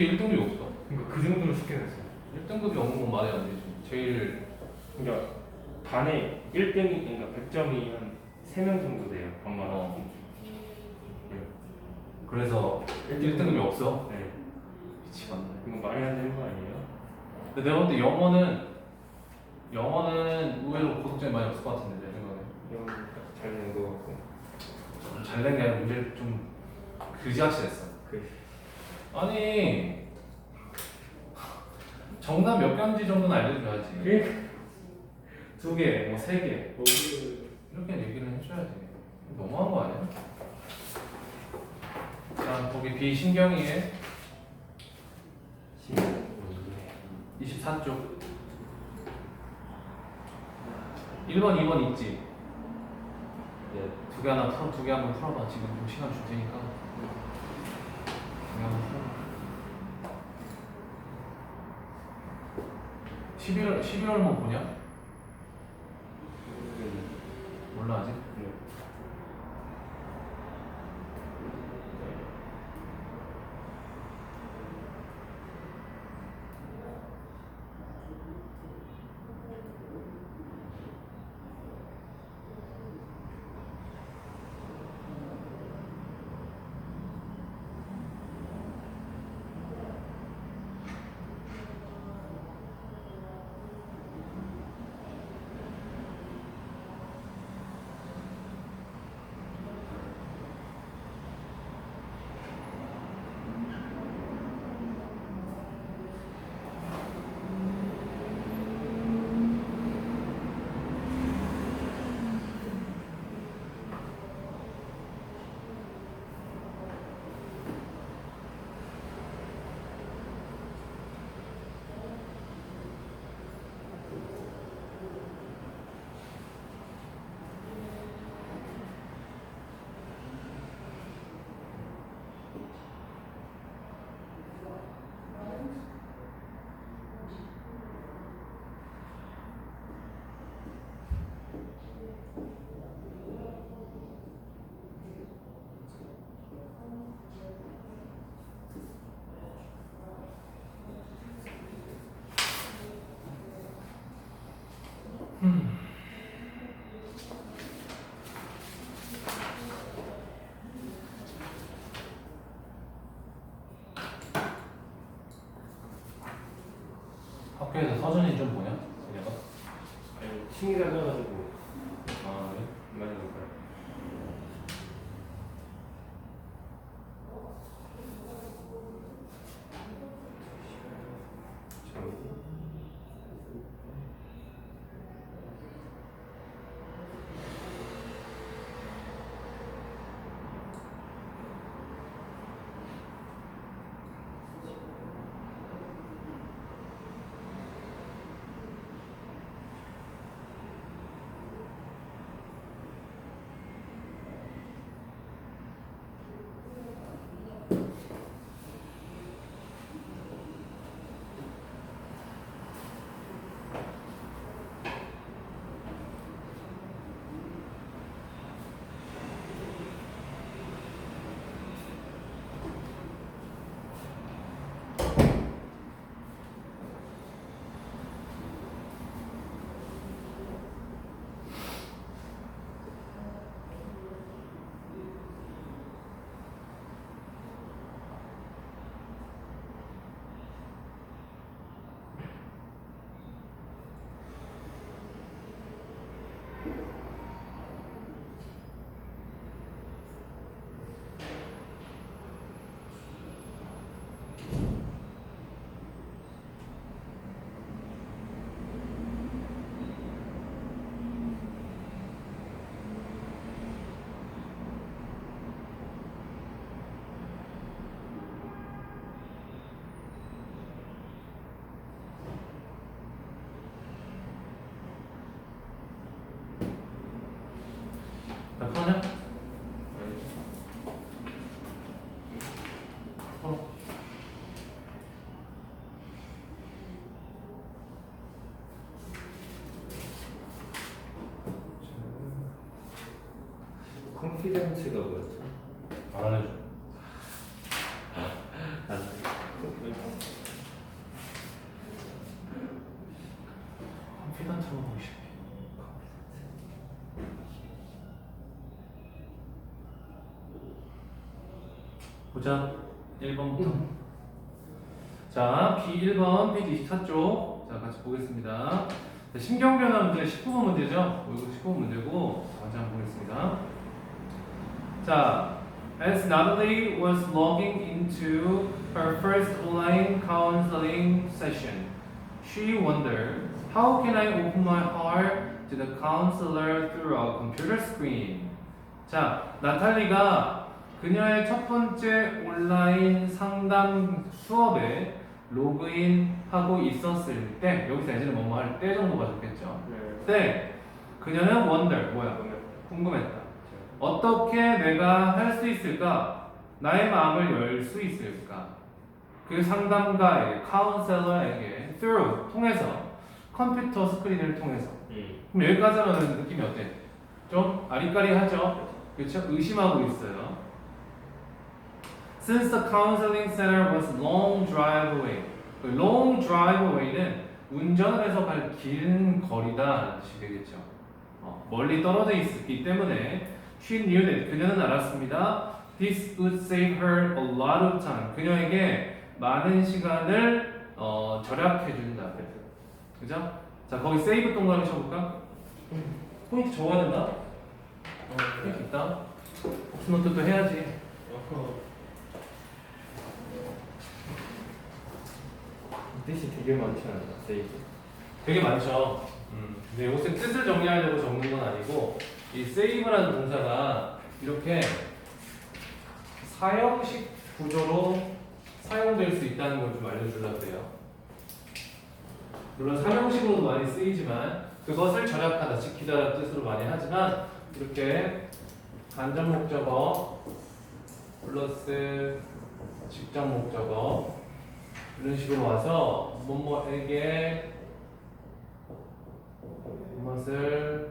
어떻게 1등급이 없어? 그러니까 그 정도로 쉽게 냈어 1등급이 없는 건 말이 안 되지. 제일 그러니까 반에 1등이 그러니까 100점이 한 3명 정도 돼요 반마다 어. 그래서 1등급이 없어? 네 미치겠네. 이거 말이 안 되는 거 아니에요? 근데 내가 볼 때 영어는 영어는 의외로 고득점이 많이 없을 것 같은데 내 생각에. 이건 잘낸 거 같고 잘된 게 아니라 문제를 좀 그지같이 냈어. 그 아니 정답 몇 개인지 정도는 알려줘야지. 그두 개, 뭐 세개뭐 이렇게 얘기를 해줘야지. 너무한 거 아니야? 자 거기 비신경이의 24쪽 1번, 2번 있지? 네. 두 개 하나 풀어, 두 개 한번 풀어봐. 지금 좀 시간 줄 테니까. 두 개 한번 풀어봐. 11월, 11월만 보냐? 몰라, 아직? 네. 학교에서 서준이 좀? 그녀가? 아니 친구가 져가지고 아, 그래? 많이 볼까요? 나 풀었냐? 풀 어. 컨피던스가 뭐였죠? 안 알려줘. 아, 보자 1번부터 자 B1번 페이지 24쪽 자 같이 보겠습니다 자, 신경변화 문제 19번 문제죠 어, 이거 19번 문제고 자, 먼저 한번 보겠습니다 자 As Natalie was logging into her first online counseling session she wondered how can I open my heart to the counselor through a computer screen 자 나탈리가 그녀의 첫 번째 온라인 상담 수업에 로그인하고 있었을 때 여기서 예전에 뭐뭐 할 때 정도가 좋겠죠. 네. 때 그녀는 wonder 뭐야 궁금했다. 어떻게 내가 할 수 있을까? 나의 마음을 열 수 있을까? 그 상담가에게 카운셀러에게 through 통해서 컴퓨터 스크린을 통해서 음. 그럼 여기까지 하면 느낌이 어때? 좀 아리까리하죠? 그렇죠? 의심하고 있어요. Since the counseling center was long drive away. 그 long drive away는 운전을 해서 갈 긴 거리다라는 뜻이 되겠죠. 어, 멀리 떨어져 있기 때문에 she knew that 그녀는 알았습니다. This would save her a lot of time. 그녀에게 많은 시간을 어, 절약해 준다. 그죠? 자 거기 세이브 동그라미 쳐볼까? 포인트 적어야 된다. 어, 포인트 있다. 복수노트도 해야지. 뜻이 되게 않나 세이브 되게 많죠. 음. 근데 여기서 뜻을 정리하려고 적는 건 아니고 이 세이브라는 동사가 이렇게 사형식 구조로 사용될 수 있다는 걸 좀 알려주려고 해요. 물론 사형식으로도 많이 쓰이지만 그것을 절약하다, 지키다라는 뜻으로 많이 하지만 이렇게 간접 목적어 플러스 직접 목적어 이런 식으로 와서 뭐뭐에게 이것을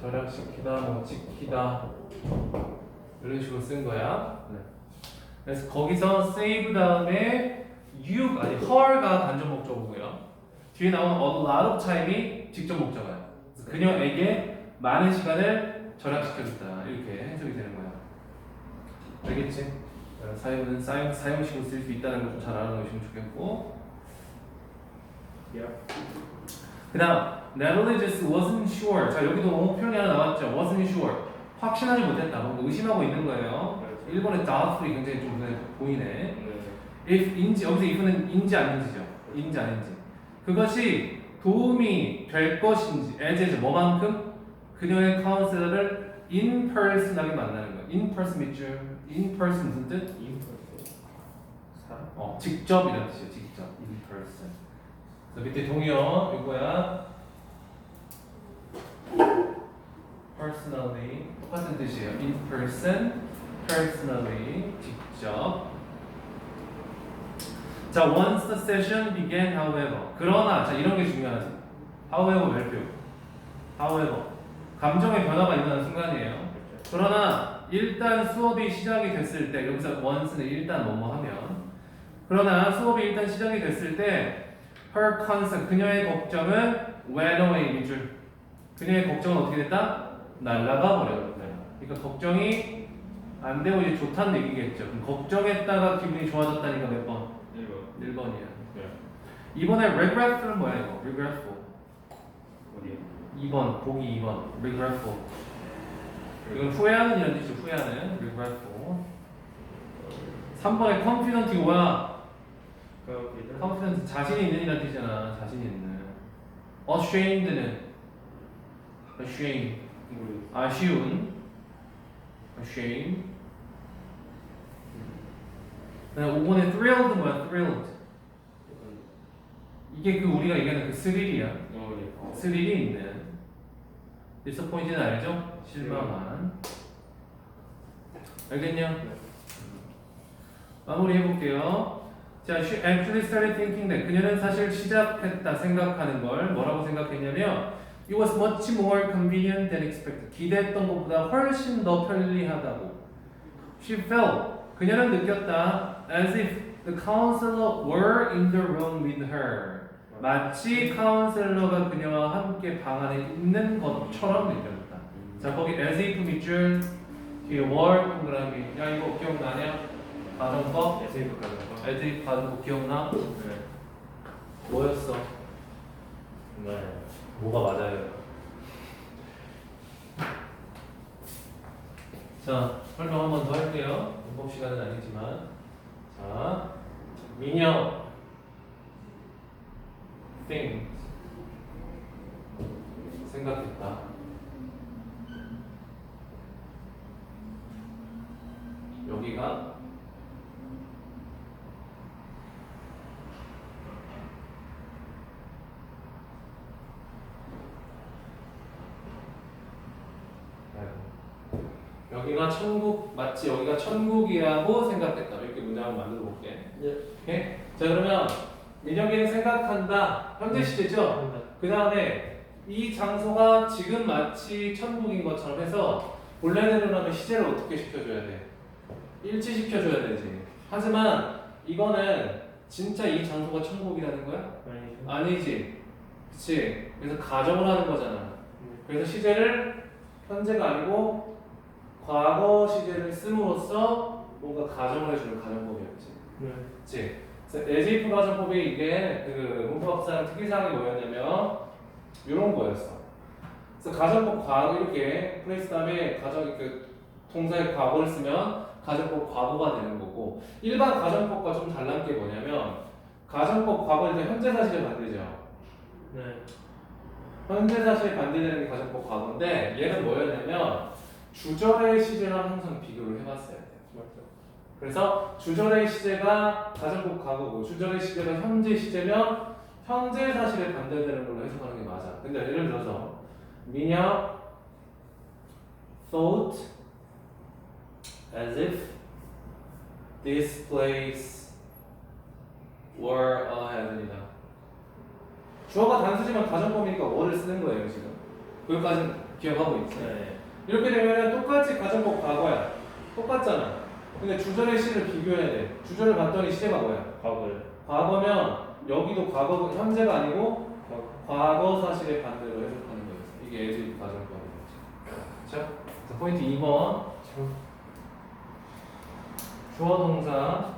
절약시키다, 뭐 지키다 이런 식으로 쓴 거야. 네. 그래서 거기서 save 다음에 you 아니 her가 간접 목적어고요. 뒤에 나온 a lot of time이 직접 목적어야. 그녀에게 많은 시간을 절약시켜줬다 이렇게 해석이 되는 거야. 알겠지? 어, 사용은 사용 사용식으로 쓸 수 있다는 걸 좀 잘 알아놓으시면 좋겠고. 야 그다음 Natalie just wasn't sure. 자 여기도 표현이 하나 나왔죠. wasn't sure. 확신하지 못했다. 뭔가 의심하고 있는 거예요. 일본의 doubtful이 굉장히 좀 눈에 보이네. 네. if 인지 여기서 if는 인지 아닌지죠. 인지 아닌지. 그것이 도움이 될 것인지 as is 뭐만큼 그녀의 카운셀러를 in person하게 만나는 거예요. in person 밑줄 in person 무슨 뜻? 인퍼스 사람 어 직접이라는 뜻이에요. 직접 in person. 그래서 밑에 동의어 이거야. personally 똑같은 뜻이에요. in person, personally 직접. 자, once the session began, however. 그러나 자 이런 게 중요하지. however 멜표. however 감정의 변화가 일어나는 순간이에요. 그러나 일단 수업이 시작이 됐을 때 여기서 once는 일단 뭐뭐 하면 그러나 수업이 일단 시작이 됐을 때 her concern 그녀의 걱정은 went away 밑줄 그녀의 걱정은 어떻게 됐다? 날라가 버렸다. 그러니까 걱정이 안 되고 이제 좋다는 얘기겠죠. 그럼 걱정했다가 기분이 좋아졌다니까 몇 번? 1번 1번이야. 네. 이번에 regretful은 뭐야 이거? regretful. 어디에 2번 보기 2번 regretful. 이건 후회하는 이런 뜻이죠. 후회하는 regretful. 3번에 confident이 뭐야? 그 confident 자신이 있는 이란 뜻이잖아. 자신 있는. ashamed는 ashamed 아쉬운 ashamed. 그다음 5번에 thrilled 뭐야? thrilled. 이게 그 우리가 얘기하는 그 스릴이야. 어 스릴이 있는. disappoint는 알죠? 실망한. 알겠냐? 마무리 해볼게요. 자, she actually started thinking that 그녀는 사실 시작했다 생각하는 걸 뭐라고 생각했냐면 it was much more convenient than expected. 기대했던 것보다 훨씬 더 편리하다고. She felt 그녀는 느꼈다 as if the counselor were in the room with her. 마치 카운셀러가 그녀와 함께 방 안에 있는 것처럼 느꼈다. 자, 거기 as if 밑줄 뒤에 월 동그라미. 야 이거 기억나냐? 가정법. 가는 거. 애들이 가정법 기억나? 네. 뭐였어? 네. 뭐가 맞아요? 자, 설명 한 번 더 할게요. 문법 시간은 아니지만. 자, 민영. things. 생각했다. 여기가 여기가 천국 맞지? 여기가 천국이라고 생각했다. 이렇게 문장을 만들어 볼게. 예. 오케이? 자 그러면 민혁이는 생각한다. 현재 시제죠? 그 다음에 이 장소가 지금 마치 천국인 것처럼 해서 본래 대로 하면 시제를 어떻게 시켜줘야 돼? 일치시켜줘야 되지. 하지만 이거는 진짜 이 장소가 천국이라는 거야? 아니. 아니지. 그치? 그래서 가정을 하는 거잖아. 그래서 시제를 현재가 아니고 과거 시제를 씀으로써 뭔가 가정을 해주는 가정법이었지. 네. 그치? 그래서 에지프 가정법이 이게 그 문법학사랑 특이사항이 뭐였냐면 이런 거였어. 그래서 가정법 과거 이렇게 플레이스 다음에 가정 그 동사의 과거를 쓰면 가정법 과거가 되는 거고 일반 가정법과 좀 달란 게 뭐냐면 가정법 과거일 때 현재 사실을 만들죠. 네. 현재 사실에 반대되는 게 가정법 과거인데 얘는 뭐였냐면 주절의 시제랑 항상 비교를 해봤어야 돼요. 그래서 주절의 시제가 가정법 과거고 주절의 시제가 현재 시제면 현재 사실에 반대되는 걸로 해석하는 게 맞아. 근데 예를 들어서 미녀 thought as if this place were a heaven이다. 주어가 단수지만 가정법이니까 were를 쓰는 거예요 지금. 거기까지는 기억하고 있어요. 네. 이렇게 되면 똑같이 가정법 과거야. 똑같잖아. 근데 주절의 시를 비교해야 돼. 주절을 봤더니 시제가 뭐야? 과거를. 과거면 여기도 과거 현재가 아니고 과거. 과거 사실의 반대로 해석하는 거였어. 이게 에즈입 가정법이었지. 그렇죠? 자, 포인트 2번. 주어 동사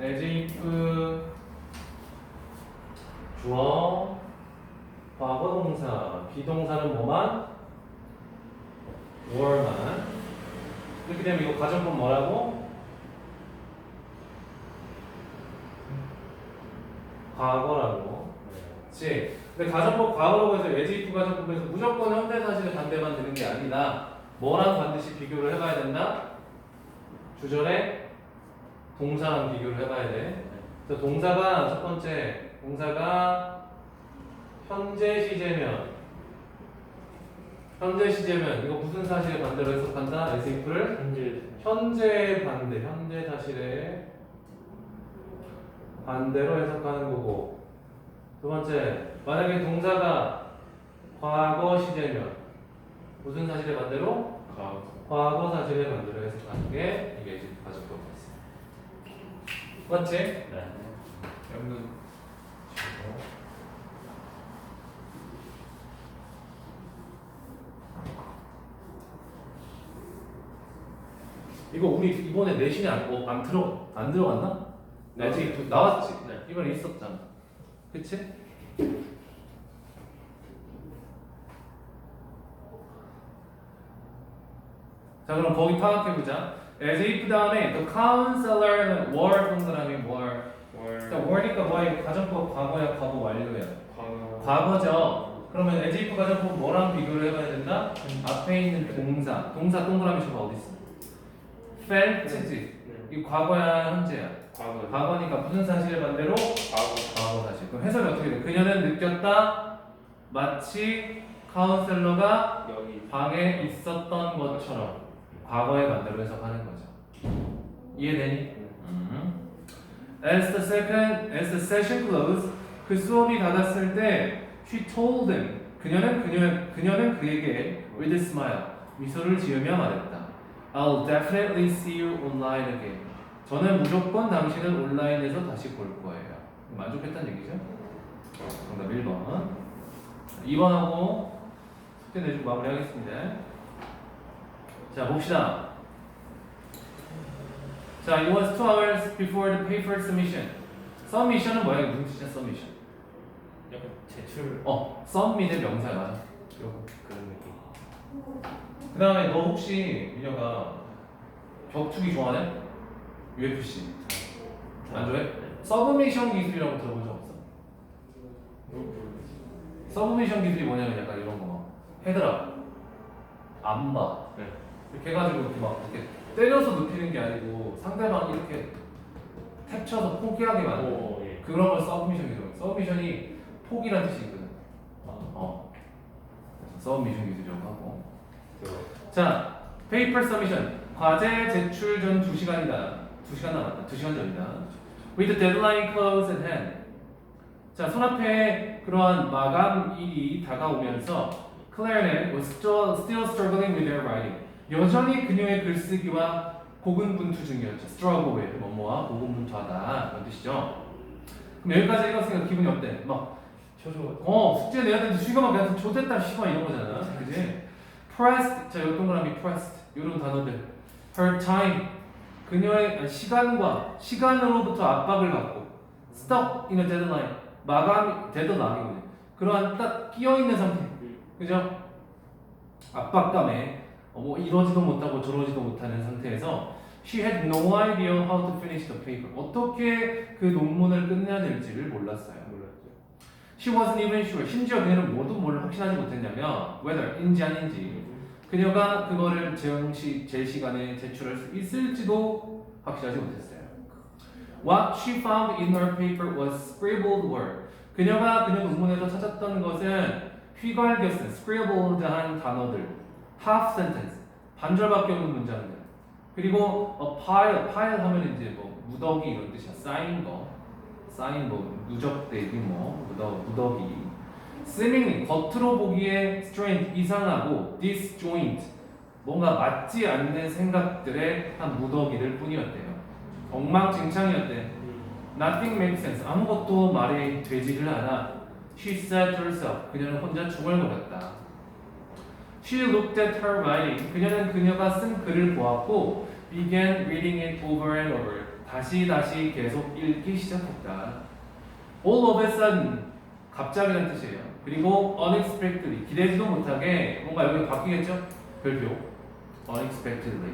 에즈이프 주어 과거 동사 비동사는 뭐만? were만 이렇게 되면 이거 가정법 뭐라고? 과거라고 그치? 근데 가정법 과거라고 해서 에지이프 가정법에서 무조건 현대 사실에 반대만 되는 게 아니다 뭐랑 반드시 비교를 해봐야 된다? 주절에 동사랑 비교를 해봐야 돼 그래서 동사가 첫 번째 동사가 현재 시제면 현재 시제면 이거 무슨 사실의 반대로 해석한다? 에지이프를 현재. 현재 반대, 현재 사실의 반대로 해석하는 거고 두 번째, 만약에 동사가 과거 시제면 무슨 사실의 반대로? 과거. 사실의 반대로 해석하는 게 이게 이제 가정법이었어요. 맞지? 네. 치고 이거 우리 이번에 내신이 안, 어, 안 들어 안 들어갔나? 내지 나왔지. 네. 이번에 있었잖아. 그치? 자 그럼 거기 파악해 보자. As if 다음에 the counselor는 were 동그라미 were. 자 월. were니까 뭐야? 가정법 과거야, 과거 완료야. 과거. 과거죠. 그러면 as if 가정법 뭐랑 비교를 해봐야 된다? 앞에 있는 동사, 동사 동그라미 저거 어디 있어? felt지. 네. 이 과거야, 현재야. 과거. 과거니까 무슨 사실의 반대로? 과거. 과거 사실. 그럼 해석이 어떻게 돼? 그녀는 느꼈다. 마치 카운셀러가 여기. 방에 있었던 것처럼 과거의 반대로 해석하는 거죠. 이해되니? 네. 음. As the second, as the session closed, 그 수업이 닫았을 때, she told him, 그녀는 그녀 그녀는 그에게 with a smile 미소를 지으며 말했다. I'll definitely see you online again. 저는 무조건 당신을 온라인에서 다시 볼 거예요. 만족했다는 얘기죠? 정답 1번. 2번하고 숙제 내주고 마무리하겠습니다. 자 봅시다. 자, it was two hours before the paper submission. submission은 뭐야? 무슨 뜻이야? submission. 약간 제출 어, submit의. 요거. 그런 느낌. 그 다음에 너 혹시 민혁아 격투기 좋아해? UFC 안 좋아해? 서브미션 기술이라고 들어본 적 없어? 서브미션 기술이 뭐냐면 약간 이런 거 헤드락 안봐 네. 이렇게 해가지고 이렇게 막 이렇게 때려서 눕히는 게 아니고 상대방 이렇게 탭 쳐서 포기하게 만드는 오, 예. 그런 걸 서브미션 기술 서브미션이 포기란 뜻이 있거든 아, 어 서브미션 기술이라고 하고 그 자, 페이퍼 서미션 과제 제출 전 2시간이다. 2시간 남았다. 2시간 전이다. With the deadline close at hand. 자, 손앞에 그러한 마감 일이 다가오면서 Claire was still, still struggling with her writing. 여전히 그녀의 글쓰기와 고군분투 중이었죠. struggle with 뭐뭐와 고군분투하다 그런 뜻이죠. 그럼 여기까지 읽었으니까 기분이 어때? 막 저저 어, 숙제 내야 되는데 수익만 그냥 좋댔다 씨발 이런 거잖아. 그지? pressed 자, 요 동그라미 pressed 이런 단어들. her time 그녀의 아니, 시간과 시간으로부터 압박을 받고 stuck in a deadline 마감 데드라인이군요. 그러한 딱 끼어 있는 상태. 그죠? 압박감에 어, 뭐 이러지도 못하고 저러지도 못하는 상태에서 she had no idea how to finish the paper. 어떻게 그 논문을 끝내야 될지를 몰랐어요. 몰랐죠. She wasn't even sure. 심지어 그녀는 뭐도 뭘 확신하지 못했냐면 whether인지 아닌지 그녀가 그거를 제시 제 시간에 제출할 수 있을지도 확실하지 못했어요. What she found in her paper was scribbled word. 그녀가 그녀 논문에서 찾았던 것은 휘갈겨 쓴 scribbled한 단어들, half sentence 반절밖에 없는 문장들. 그리고 a pile, pile 하면 이제 뭐 무더기 이런 뜻이야. 쌓인 거, 쌓인 뭐 누적되기 뭐 무더 무더기. seemingly 겉으로 보기에 strange 이상하고 disjoint 뭔가 맞지 않는 생각들의 한 무더기를 뿐이었대요. 엉망진창이었대. Nothing makes sense. 아무것도 말이 되지를 않아. She said to herself. 그녀는 혼자 중얼거렸다. She looked at her writing. 그녀는 그녀가 쓴 글을 보았고 began reading it over and over. 다시 다시 계속 읽기 시작했다. All of a sudden 갑자기란 뜻이에요. 그리고 unexpectedly 기대지도 못하게 뭔가 여기 바뀌겠죠? 별표 unexpectedly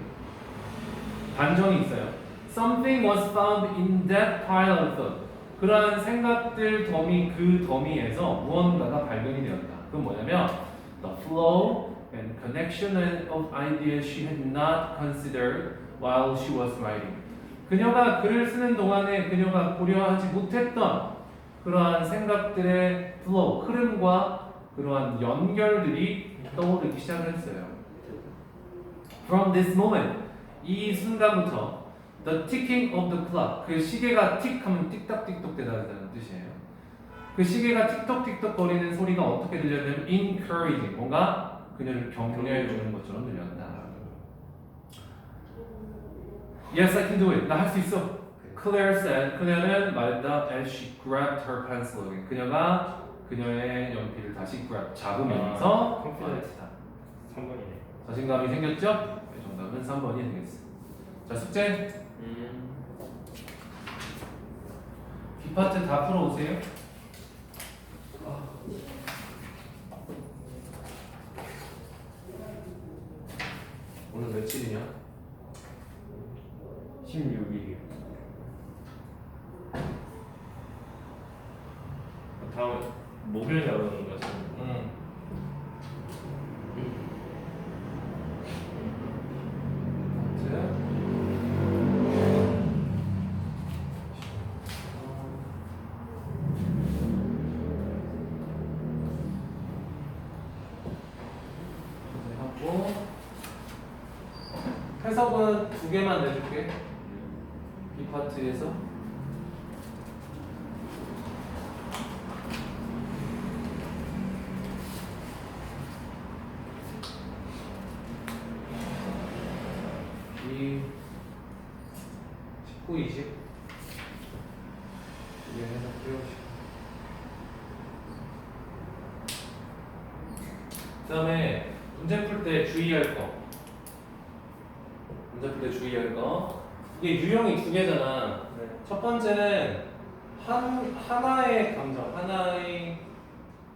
반전이 있어요. Something was found in that pile of thought. 그러한 생각들 더미 그 더미에서 무언가가 발견이 되었다. 그건 뭐냐면 the flow and connection of ideas she had not considered while she was writing. 그녀가 글을 쓰는 동안에 그녀가 고려하지 못했던 그러한 생각들의 flow, 흐름과 그러한 연결들이 떠오르기 시작을 했어요. From this moment, 이 순간부터 the ticking of the clock, 그 시계가 틱 하면 틱탁틱톡 대다는 뜻이에요. 그 시계가 틱톡틱톡 거리는 소리가 어떻게 들렸냐면 encouraging, 뭔가 그녀를 격려해 주는 것처럼 들렸다. Yes, I can do it. 나 할 수 있어. Claire said. 그녀는 말했다 as she grabbed her pencil. 그녀가 그녀의 연필을 다시 grab 잡으면서 아. 말했다. 3번이네. 자신감이 생겼죠? 네, 정답은 3번이 되겠습니다. 자 숙제 음. B파트 다 풀어오세요. 오늘 며칠이냐? 16일이요. 다음 목요일 나오는 거죠. 해석은 두 개만 내줄게. 이 파트에서. 이 19, 20. 이게 해석 배우시고. 그 다음에 풀때 주의할 거. 이게 유형이 두 개잖아. 네. 첫 번째는 한 하나의 감정, 하나의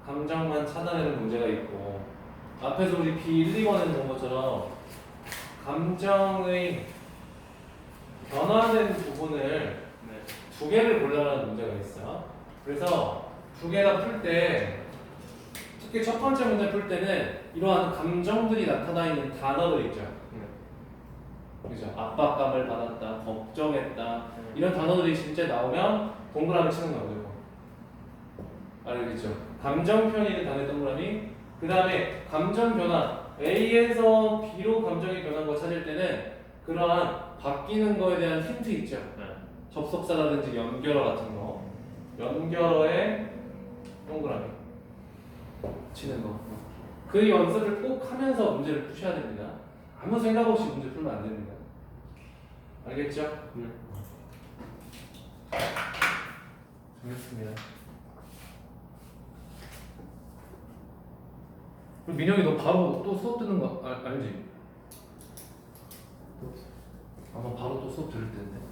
감정만 찾아내는 문제가 있고 앞에서 우리 B1, 2번에 본 것처럼 감정의 변화된 부분을 네. 두 개를 골라라는 문제가 있어. 그래서 두 개다 풀때 특히 첫 번째 문제 풀 때는 이러한 감정들이 나타나 있는 단어들 있죠. 네. 그죠? 압박감을 받았다, 걱정했다 네. 이런 단어들이 진짜 나오면 동그라미 치는 거죠. 알겠죠? 감정 표현이 단어의 동그라미. 그 다음에 감정 변화. A에서 B로 감정이 변한 거 찾을 때는 그러한 바뀌는 거에 대한 힌트 있죠. 네. 접속사라든지 연결어 같은 거. 연결어에 동그라미 치는 거. 그 연습을 꼭 하면서 문제를 푸셔야 됩니다. 아무 생각 없이 문제 풀면 안 됩니다. 알겠죠? 네. 알겠습니다. 그럼 민영이 너 바로 또 수업 듣는 거 알, 알지? 아마 바로 또 수업 들을 텐데.